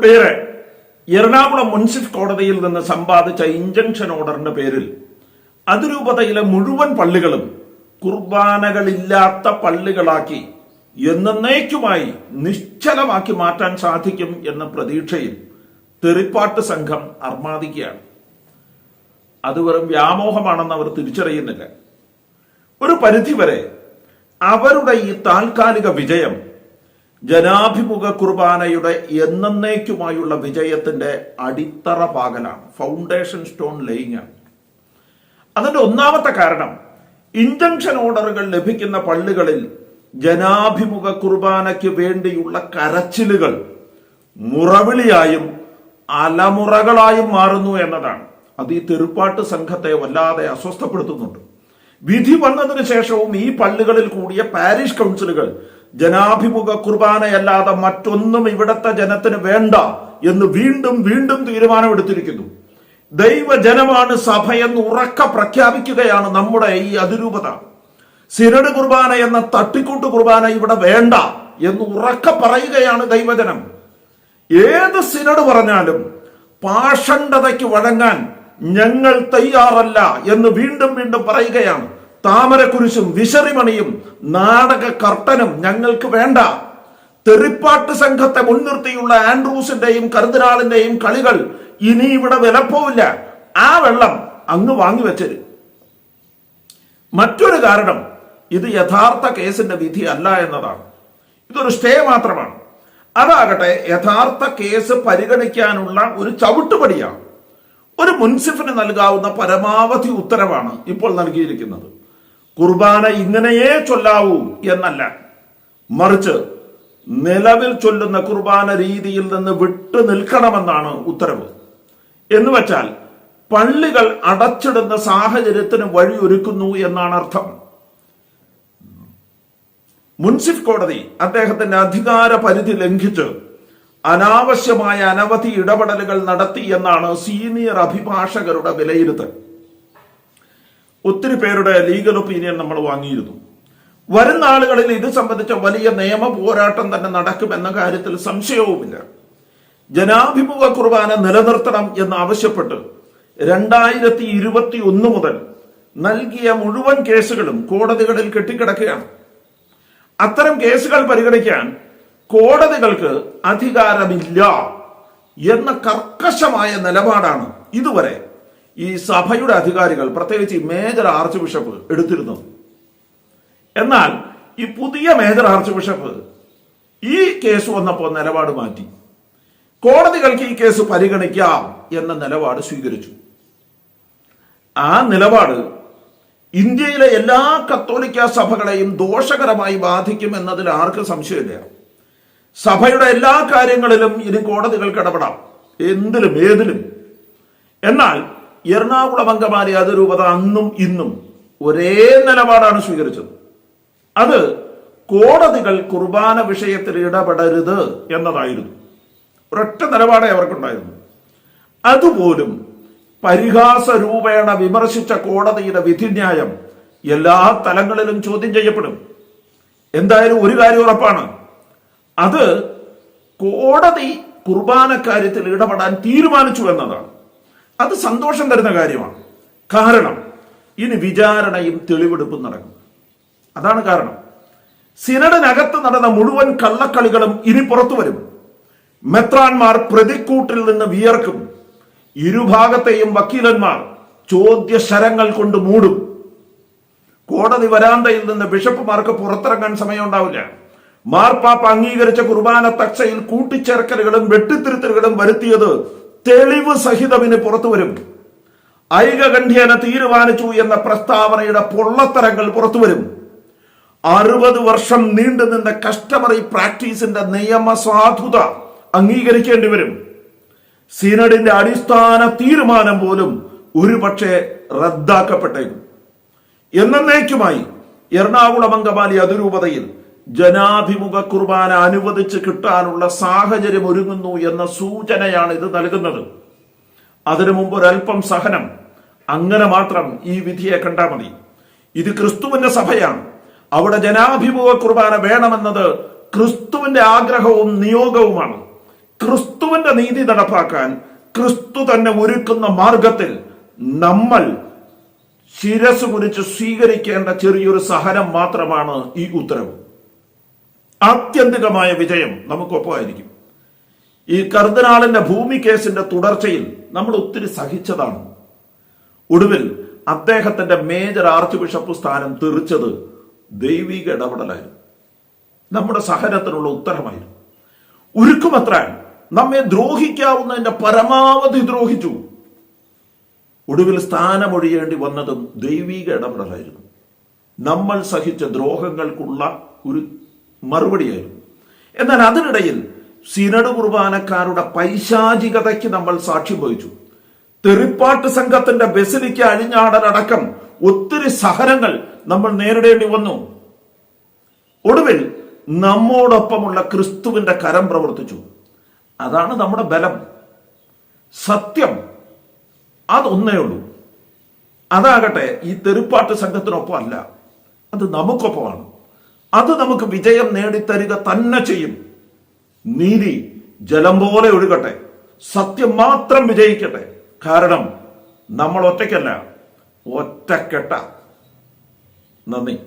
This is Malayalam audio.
പ്രിയരെ എറണാകുളം മുൻസിഫ് കോടതിയിൽ നിന്ന് സമ്പാദിച്ച ഇഞ്ചക്ഷൻ ഓർഡറിന്റെ പേരിൽ അതിരൂപതയിലെ മുഴുവൻ പള്ളികളും കുർബാനകളില്ലാത്ത പള്ളികളാക്കി എന്നേക്കുമായി നിശ്ചലമാക്കി മാറ്റാൻ സാധിക്കും എന്ന പ്രതീക്ഷയിൽ തെറിപ്പാട്ട് സംഘം അർമാദിക്കുകയാണ്. അത് വെറും വ്യാമോഹമാണെന്ന് അവർ തിരിച്ചറിയുന്നില്ല. ഒരു പരിധിവരെ അവരുടെ ഈ താൽക്കാലിക വിജയം ജനാഭിമുഖ കുർബാനയുടെ എന്നേക്കുമായുള്ള വിജയത്തിന്റെ അടിത്തറ പാകലാണ്. ഫൗണ്ടേഷൻ സ്റ്റോൺ ലേയിങ് ആണ്. അതിന്റെ ഒന്നാമത്തെ കാരണം ഇഞ്ചക്ഷൻ ഓർഡറുകൾ ലഭിക്കുന്ന പള്ളികളിൽ ജനാഭിമുഖ കുർബാനയ്ക്ക് വേണ്ടിയുള്ള കരച്ചിലുകൾ മുറവിളിയായും അലമുറകളായും മാറുന്നു എന്നതാണ്. അത് ഈ തെരുപ്പാട്ട് സംഘത്തെ വല്ലാതെ അസ്വസ്ഥപ്പെടുത്തുന്നുണ്ട്. വിധി വന്നതിന് ശേഷവും ഈ പള്ളികളിൽ കൂടിയ പാരിഷ് കൗൺസിലുകൾ ജനാഭിമുഖ കുർബാനയല്ലാതെ മറ്റൊന്നും ഇവിടത്തെ ജനത്തിന് വേണ്ട എന്ന് വീണ്ടും വീണ്ടും തീരുമാനമെടുത്തിരിക്കുന്നു. ദൈവജനമാണ് സഭയെന്ന് ഉറക്ക പ്രഖ്യാപിക്കുകയാണ് നമ്മുടെ ഈ അതിരൂപത. സിരട് കുർബാന എന്ന തട്ടിക്കൂട്ട് കുർബാന ഇവിടെ വേണ്ട എന്ന് ഉറക്ക പറയുകയാണ് ദൈവജനം. ഏത് സിനഡ് പറഞ്ഞാലും പാഷണ്ഡതയ്ക്ക് വഴങ്ങാൻ ഞങ്ങൾ തയ്യാറല്ല എന്ന് വീണ്ടും വീണ്ടും പറയുകയാണ്. താമരക്കുരിശും വിശറിമണിയും നാടക കർട്ടനും ഞങ്ങൾക്ക് വേണ്ട. തെറിപ്പാട്ട് സംഘത്തെ മുൻനിർത്തിയുള്ള ആൻഡ്രൂസിന്റെയും കരുതിനാളിന്റെയും കളികൾ ഇനി ഇവിടെ വിലപ്പോവില്ല. ആ വെള്ളം അങ്ങ് വാങ്ങിവെച്ചത് മറ്റൊരു കാരണം ഇത് യഥാർത്ഥ കേസിന്റെ വിധി അല്ല എന്നതാണ്. ഇതൊരു സ്റ്റേ മാത്രമാണ്. അതാകട്ടെ യഥാർത്ഥ കേസ് പരിഗണിക്കാനുള്ള ഒരു ചവിട്ടുപടിയാണ്. ഒരു മുൻസിഫിന് നൽകാവുന്ന പരമാവധി ഉത്തരവാണ് ഇപ്പോൾ നൽകിയിരിക്കുന്നത്. കുർബാന ഇങ്ങനെയേ ചൊല്ലാവൂ എന്നല്ല. മറിച്ച് നിലവിൽ ചൊല്ലുന്ന കുർബാന രീതിയിൽ നിന്ന് വിട്ടു നിൽക്കണമെന്നാണ് ഉത്തരവ്. എന്ന് വെച്ചാൽ പള്ളികൾ അടച്ചിടുന്ന സാഹചര്യത്തിന് വഴിയൊരുക്കുന്നു എന്നാണ് അർത്ഥം. മുൻസിഫ് കോടതി അദ്ദേഹത്തിന്റെ അധികാര പരിധി ലംഘിച്ച് അനാവശ്യമായ അനവധി ഇടപെടലുകൾ നടത്തി എന്നാണ് സീനിയർ അഭിഭാഷകരുടെ വിലയിരുത്തൽ. ഒത്തിരി പേരുടെ ലീഗൽ ഒപ്പീനിയൻ നമ്മൾ വാങ്ങിയിരുന്നു. വരുന്ന ആളുകളിൽ ഇത് സംബന്ധിച്ച വലിയ നിയമ പോരാട്ടം തന്നെ നടക്കും എന്ന കാര്യത്തിൽ സംശയവുമില്ല. ജനാഭിമുഖ കുർബാന നിലനിർത്തണം എന്ന് ആവശ്യപ്പെട്ട് രണ്ടായിരത്തി ഇരുപത്തി ഒന്ന് മുതൽ നൽകിയ മുഴുവൻ കേസുകളും കോടതികളിൽ കെട്ടിക്കിടക്കുകയാണ്. അത്തരം കേസുകൾ പരിഗണിക്കാൻ കോടതികൾക്ക് അധികാരമില്ല എന്ന കർക്കശമായ നിലപാടാണ് ഇതുവരെ ഈ സഭയുടെ അധികാരികൾ പ്രത്യേകിച്ച് ഈ മേജർ ആർച്ച് ബിഷപ്പ് എടുത്തിരുന്നു. എന്നാൽ ഈ പുതിയ മേജർ ആർച്ച് ബിഷപ്പ് ഈ കേസ് വന്നപ്പോൾ നിലപാട് മാറ്റി. കോടതികൾക്ക് ഈ കേസ് പരിഗണിക്കാം എന്ന നിലപാട് സ്വീകരിച്ചു. ആ നിലപാട് ഇന്ത്യയിലെ എല്ലാ കത്തോലിക്ക സഭകളെയും ദോഷകരമായി ബാധിക്കും എന്നതിൽ ആർക്കും സംശയമില്ല. സഭയുടെ എല്ലാ കാര്യങ്ങളിലും ഇനി കോടതികൾക്ക് ഇടപെടാം. എന്തിലും ഏതിലും. എന്നാൽ എറണാകുളം അങ്കമാലി അതിരൂപത അന്നും ഇന്നും ഒരേ നിലപാടാണ് സ്വീകരിച്ചത്. അത് കോടതികൾ കുർബാന വിഷയത്തിൽ ഇടപെടരുത് എന്നതായിരുന്നു. ഒരൊറ്റ നിലപാടേ അവർക്കുണ്ടായിരുന്നു. അതുപോലും പരിഹാസ രൂപേണ വിമർശിച്ച കോടതിയുടെ വിധിന്യായം എല്ലാ തലങ്ങളിലും ചോദ്യം ചെയ്യപ്പെടും. എന്തായാലും ഒരു കാര്യം ഉറപ്പാണ്. അത് കോടതി കുർബാന കാര്യത്തിൽ ഇടപെടാൻ തീരുമാനിച്ചു എന്നതാണ്. അത് സന്തോഷം തരുന്ന കാര്യമാണ്. കാരണം ഇനി വിചാരണയും തെളിവെടുപ്പും നടക്കും. അതാണ് കാരണം. സിനഡിനകത്ത് നടന്ന മുഴുവൻ കള്ളക്കളികളും ഇനി പുറത്തു വരും. മെത്രാൻമാർ പ്രതിക്കൂട്ടിൽ നിന്ന് വിയർക്കും. ഇരുഭാഗത്തെയും വക്കീലന്മാർ ചോദ്യശരങ്ങൾ കൊണ്ട് മൂടും. കോടതി വരാന്തയിൽ നിന്ന് ബിഷപ്പുമാർക്ക് പുറത്തിറങ്ങാൻ സമയമുണ്ടാവില്ല. മാർപ്പാപ്പ അംഗീകരിച്ച കുർബാന തക്ഷയിൽ കൂട്ടിച്ചേർക്കലുകളും വെട്ടിത്തിരുത്തലുകളും വരുത്തിയത് തെളിവ് സഹിതമിന് പുറത്തു വരും. ഐകകണ്ഠ്യേന തീരുമാനിച്ചു എന്ന പ്രസ്താവനയുടെ പൊള്ളത്തരങ്ങൾ പുറത്തു വരും. അറുപത് വർഷം നീണ്ടുനിന്ന കസ്റ്റമറി പ്രാക്ടീസിന്റെ നിയമസാധുത അംഗീകരിക്കേണ്ടി വരും. സിനഡിന്റെ അടിസ്ഥാന തീരുമാനം പോലും ഒരുപക്ഷെ റദ്ദാക്കപ്പെട്ടേക്കും. എന്നേക്കുമായി എറണാകുളം അങ്കമാലി അതിരൂപതയിൽ ജനാഭിമുഖ കുർബാന അനുവദിച്ച് കിട്ടാനുള്ള സാഹചര്യം ഒരുങ്ങുന്നു എന്ന സൂചനയാണ് ഇത് നൽകുന്നത്. അതിനു മുമ്പ് ഒരല്പം സഹനം. അങ്ങനെ മാത്രം ഈ വിധിയെ കണ്ടാൽ മതി. ഇത് ക്രിസ്തുവിന്റെ സഭയാണ്. അവിടെ ജനാഭിമുഖ കുർബാന വേണമെന്നത് ക്രിസ്തുവിന്റെ ആഗ്രഹവും നിയോഗവുമാണ്. ക്രിസ്തുവിന്റെ നീതി നടപ്പാക്കാൻ ക്രിസ്തു തന്നെ ഒരുക്കുന്ന മാർഗത്തിൽ നമ്മൾ ശിരസ് കുറിച്ച് സ്വീകരിക്കേണ്ട ചെറിയൊരു സഹനം മാത്രമാണ് ഈ ഉത്തരവ്. ആത്യന്തികമായ വിജയം നമുക്കൊപ്പമായിരിക്കും. ഈ കർദിനാളിന്റെ ഭൂമി കേസിന്റെ തുടർച്ചയിൽ നമ്മൾ ഒത്തിരി സഹിച്ചതാണ്. ഒടുവിൽ അദ്ദേഹത്തിന്റെ മേജർ ആർച്ച് ബിഷപ്പ് സ്ഥാനം തെറിച്ചത് ദൈവിക ഇടപെടലായിരുന്നു. നമ്മുടെ സഹനത്തിനുള്ള ഉത്തരമായിരുന്നു. ഉരുക്കുമത്രാൻ നമ്മെ ദ്രോഹിക്കാവുന്നതിന്റെ പരമാവധി ദ്രോഹിച്ചു. ഒടുവിൽ സ്ഥാനമൊഴിയേണ്ടി വന്നതും ദൈവിക ഇടപെടലായിരുന്നു. നമ്മൾ സഹിച്ച ദ്രോഹങ്ങൾക്കുള്ള ഒരു മറുപടിയായിരുന്നു. എന്നാൽ അതിനിടയിൽ സിനഡ് കുർബാനക്കാരുടെ പൈശാചികതയ്ക്ക് നമ്മൾ സാക്ഷ്യം വഹിച്ചു. തെറിപ്പാട്ട് സംഘത്തിന്റെ ബസിലിക്ക് അഴിഞ്ഞാടലടക്കം ഒത്തിരി സഹനങ്ങൾ നമ്മൾ നേരിടേണ്ടി വന്നു. ഒടുവിൽ നമ്മോടൊപ്പമുള്ള ക്രിസ്തുവിന്റെ കരം പ്രവർത്തിച്ചു. അതാണ് നമ്മുടെ ബലം. സത്യം അതൊന്നേ ഉള്ളൂ. അതാകട്ടെ ഈ തെറിപ്പാട്ട് സംഘത്തിനൊപ്പം അല്ല അത് നമുക്കൊപ്പമാണ്. അത് നമുക്ക് വിജയം നേടിത്തരിക തന്നെ ചെയ്യും. നീതി ജലം പോലെ ഒഴുകട്ടെ. സത്യം മാത്രം വിജയിക്കട്ടെ. കാരണം നമ്മൾ ഒറ്റയ്ക്കല്ല. ഒറ്റക്കെട്ട. നന്ദി.